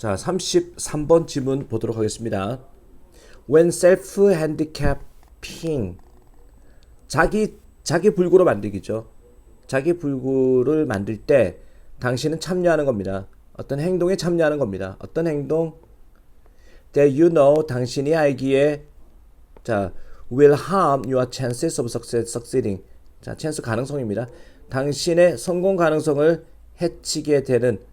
자, 33번 지문 보도록 하겠습니다. When self-handicapping 자기 자기 불구로 만들기죠. 자기 불구를 만들 때 당신은 참여하는 겁니다. 어떤 행동에 참여하는 겁니다. 어떤 행동? That you know 당신이 알기에 자 will harm your chances of success, succeeding. 자, 찬스 가능성입니다. 당신의 성공 가능성을 해치게 되는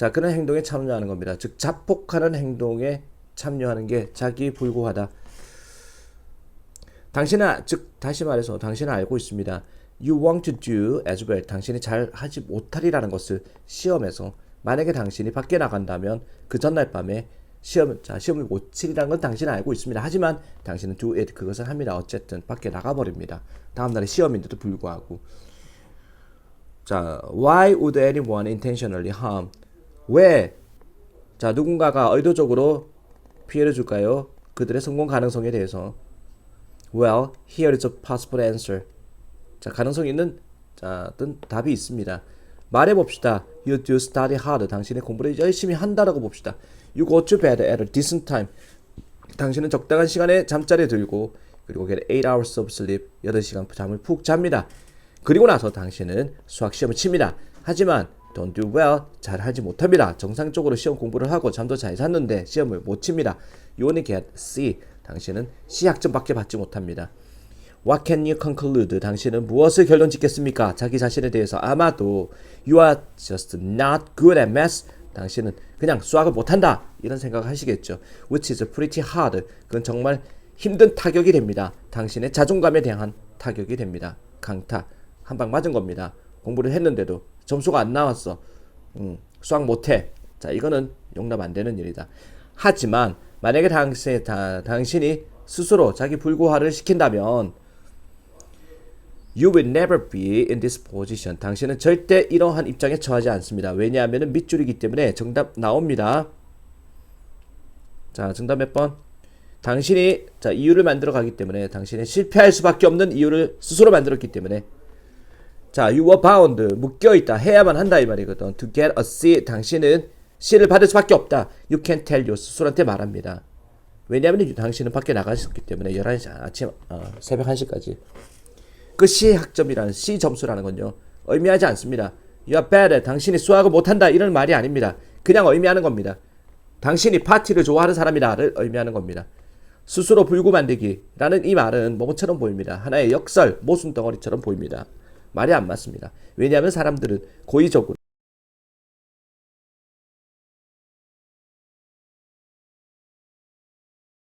자 그런 행동에 참여하는 겁니다. 즉 자폭하는 행동에 참여하는 게 자기 불구하다. 당신은 아- 즉 다시 말해서 당신은 알고 있습니다. You want to do as well. 당신이 잘 하지 못하리라는 것을 시험에서 만약에 당신이 밖에 나간다면 그 전날 밤에 시험 자 시험을 못 치리라는 건 당신은 알고 있습니다. 하지만 당신은 do it 그것을 합니다. 어쨌든 밖에 나가 버립니다. 다음 날에 시험인데도 불구하고 자 why would anyone intentionally harm 왜 자 누군가가 의도적으로 피해를 줄까요? 그들의 성공 가능성에 대해서 Well, here is a possible answer. 자, 가능성 있는 자, 어떤 답이 있습니다. 말해 봅시다. You do study hard. 당신의 공부를 열심히 한다라고 봅시다. You go to bed at a decent time. 당신은 적당한 시간에 잠자리에 들고 그리고 get 8 hours of sleep. 8시간 잠을 푹 잡니다. 그리고 나서 당신은 수학 시험을 칩니다. 하지만 don't do well. 잘 하지 못합니다. 정상적으로 시험 공부를 하고 잠도 잘 잤는데 시험을 못 칩니다. You only get C. 당신은 C 학점밖에 받지 못합니다. What can you conclude? 당신은 무엇을 결론 짓겠습니까? 자기 자신에 대해서 아마도 You are just not good at math. 당신은 그냥 수학을 못한다. 이런 생각을 하시겠죠. Which is pretty hard. 그건 정말 힘든 타격이 됩니다. 당신의 자존감에 대한 타격이 됩니다. 강타. 한 방 맞은 겁니다. 공부를 했는데도 점수가 안 나왔어. 음, 수학 못해. 자, 이거는 용납 안 되는 일이다. 하지만 만약에 당신, 다, 당신이 스스로 자기 불구화를 시킨다면 You will never be in this position. 당신은 절대 이러한 입장에 처하지 않습니다. 왜냐하면 밑줄이기 때문에 정답 나옵니다. 자, 정답 몇 번? 당신이 자 이유를 만들어 가기 때문에 당신이 실패할 수밖에 없는 이유를 스스로 만들었기 때문에 자, you were bound 묶여 있다 해야만 한다 이 말이거든. To get a C 당신은 C를 받을 수밖에 없다. You can tell your 스스로한테 말합니다. 왜냐하면 당신은 밖에 나가셨기 때문에 11시 아침 어, 새벽 1시까지 그 C 학점이라는 C 점수라는 건요 의미하지 않습니다. You are bad. 당신이 수학을 못한다 이런 말이 아닙니다. 그냥 의미하는 겁니다. 당신이 파티를 좋아하는 사람이다를 의미하는 겁니다. 스스로 불구 만들기라는 이 말은 뭐뭐처럼 보입니다. 하나의 역설, 모순 덩어리처럼 보입니다. 말이 안 맞습니다. 왜냐하면 사람들은 고의적으로